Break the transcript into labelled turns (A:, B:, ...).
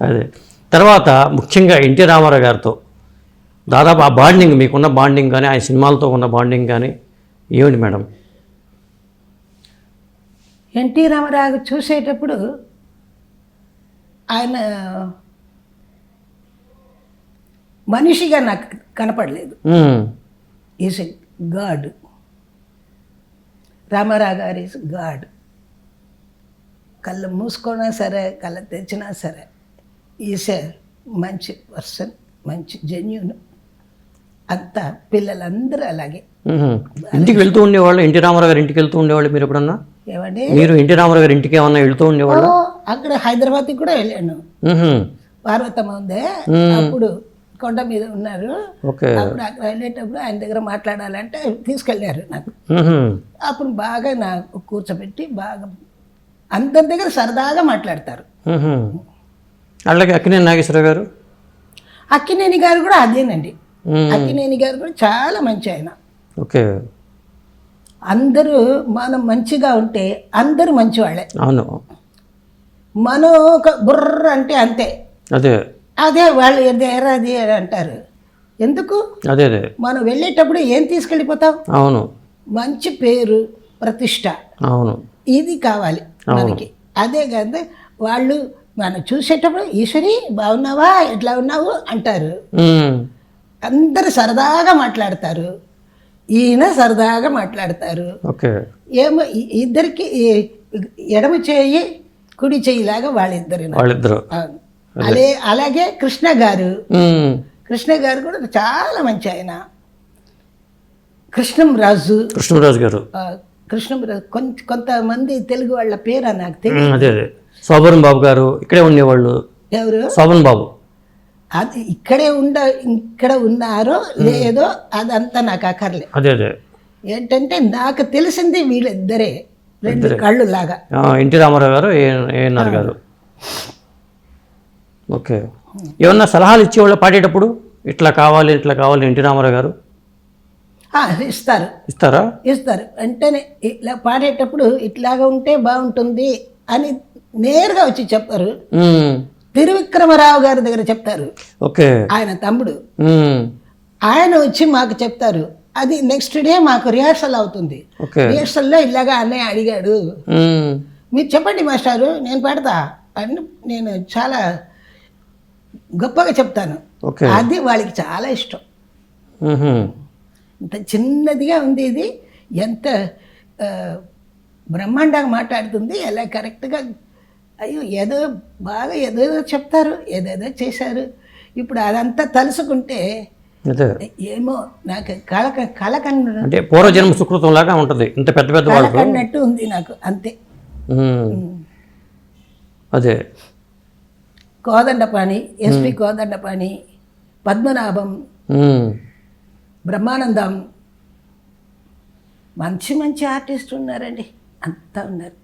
A: అదే. తర్వాత ముఖ్యంగా ఎన్టీ రామారావు గారితో దాదాపు ఆ బాండింగ్ మీకున్న బాండింగ్ కానీ ఆయన సినిమాలతో ఉన్న బాండింగ్ కానీ ఏమిటి మేడం?
B: ఎన్టీ రామారావు చూసేటప్పుడు ఆయన మనిషిగా నాకు కనపడలేదు. ఈజ్ ఎ గాడ్ రామారావు గారు ఈజ్ గాడ్ కళ్ళు మూసుకున్నా సరే కళ్ళు తెచ్చినా సరే. ఈజ్ ఎ మంచి పర్సన్ మంచి జెన్యున్. అంతా పిల్లలందరూ అలాగే.
A: ఇంటికి వెళ్తూ ఉండేవాళ్ళు? ఎన్టీ రామారావు గారి ఇంటికి వెళ్తూ ఉండేవాళ్ళు మీరు ఎప్పుడన్నా?
B: ఏమండి?
A: మీరు ఎన్టీ రామారావు గారి ఇంటికి ఏమన్నా వెళ్తూ ఉండేవాళ్ళు?
B: అక్కడ హైదరాబాద్కి కూడా వెళ్ళాను.
A: మ్మ్.
B: పార్వతమ్మ ఉందే. అప్పుడు కొండ మీద ఉన్నారు. అప్పుడు అక్కడ వెళ్ళేటప్పుడు ఆయన దగ్గర మాట్లాడాలంటే తీసుకెళ్ళారు నాకు. అప్పుడు బాగా నాకు కూర్చోబెట్టి బాగా అందరి దగ్గర సరదాగా మాట్లాడతారు.
A: అలాగే అక్కినే నాగేశ్వరరావు గారు?
B: అక్కినేని గారు కూడా అదేనండి. అక్కినేని గారు కూడా చాలా మంచి ఆయన.
A: ఓకే.
B: అందరూ మనం మంచిగా ఉంటే అందరూ మంచివాళ్ళే.
A: అవును.
B: మనం ఒక బుర్ర అంటే అంతే.
A: అదే.
B: అదే వాళ్ళు ఎదేరా అది అంటారు. ఎందుకు?
A: అదే అదే.
B: మనం వెళ్ళేటప్పుడు ఏం తీసుకెళ్ళిపోతాం?
A: అవును.
B: మంచి పేరు ప్రతిష్ట.
A: అవును.
B: ఇది కావాలి మనకి. అదే కదా వాళ్ళు మనం చూసేటప్పుడు ఈశ్వరి బాగున్నావా? ఎట్లా ఉన్నావు? అంటారు. అందరు సరదాగా మాట్లాడతారు. ఈయన సరదాగా మాట్లాడతారు. ఏమో ఇద్దరికి ఎడమ చేయి కుడి చేయిలాగా వాళ్ళిద్దరు
A: వాళ్ళిద్దరు.
B: అలే అలాగే కృష్ణ గారు. కృష్ణ గారు కూడా చాలా మంచి ఆయన. కృష్ణం రాజు.
A: కృష్ణరాజు గారు.
B: ఆ, కృష్ణం రాజు కొంత కొంతమంది తెలుగు వాళ్ళ పేరు నాకు తెలియదు.
A: అదే అదే. శోభన్ బాబు గారు ఇక్కడే ఉండేవాళ్ళు.
B: ఎవరు?
A: శోభన్ బాబు.
B: అది ఇక్కడే ఉండ ఇక్కడ ఉన్నారో లేదో అదంతా నాకు అక్కర్లే.
A: అదే అదే.
B: ఏంటంటే నాకు తెలిసింది వీళ్ళిద్దరే రెండు కళ్ళు లాగా
A: ఎన్టీ రామారావు గారు ఏఎన్ఆర్ గారు. ఓకే. ఏమన్నా సలహాలు ఇచ్చేవాళ్ళు పాడేటప్పుడు? ఇట్లా కావాలి ఇట్లా కావాలి ఎన్టీ రామారావు గారు?
B: ఆ, ఇస్తారు.
A: ఇస్తారా?
B: ఇస్తారు. వెంటనే ఇట్లా పాడేటప్పుడు ఇట్లాగా ఉంటే బాగుంటుంది అని నేరుగా వచ్చి చెప్పారు. తిరువిక్రమరావు గారి దగ్గర చెప్తారు.
A: ఓకే.
B: ఆయన తమ్ముడు.
A: మ్మ్.
B: ఆయన వచ్చి మాకు చెప్తారు. అది నెక్స్ట్ డే మాకు రిహార్సల్ అవుతుంది. రిహార్సల్లో ఇలాగా అన్నయ్య అడిగాడు. మీరు చెప్పండి మాస్టారు నేను పెడతా అని నేను చాలా గొప్పగా చెప్తాను. అది వాళ్ళకి చాలా ఇష్టం. ఇంత చిన్నదిగా ఉంది ఇది. ఎంత బ్రహ్మాండంగా మాట్లాడుతుంది ఎలా కరెక్ట్గా అయ్యో ఏదో బాగా ఏదేదో చెప్తారు ఏదేదో చేశారు. ఇప్పుడు అదంతా తలుసుకుంటే ఏమో నాకు కళ కళ కన్ను
A: అంటే పూర్వజన్మ సుకృతం లాగా ఉంటుంది. ఇంత పెద్ద పెద్ద
B: కళ
A: వాళ్ళకు
B: కన్నట్టు ఉంది నాకు అంతే.
A: అదే.
B: కోదండపాణి ఎస్పి కోదండపాణి పద్మనాభం. బ్రహ్మానందం. మంచి మంచి ఆర్టిస్ట్ ఉన్నారండి. అంతా ఉన్నారు.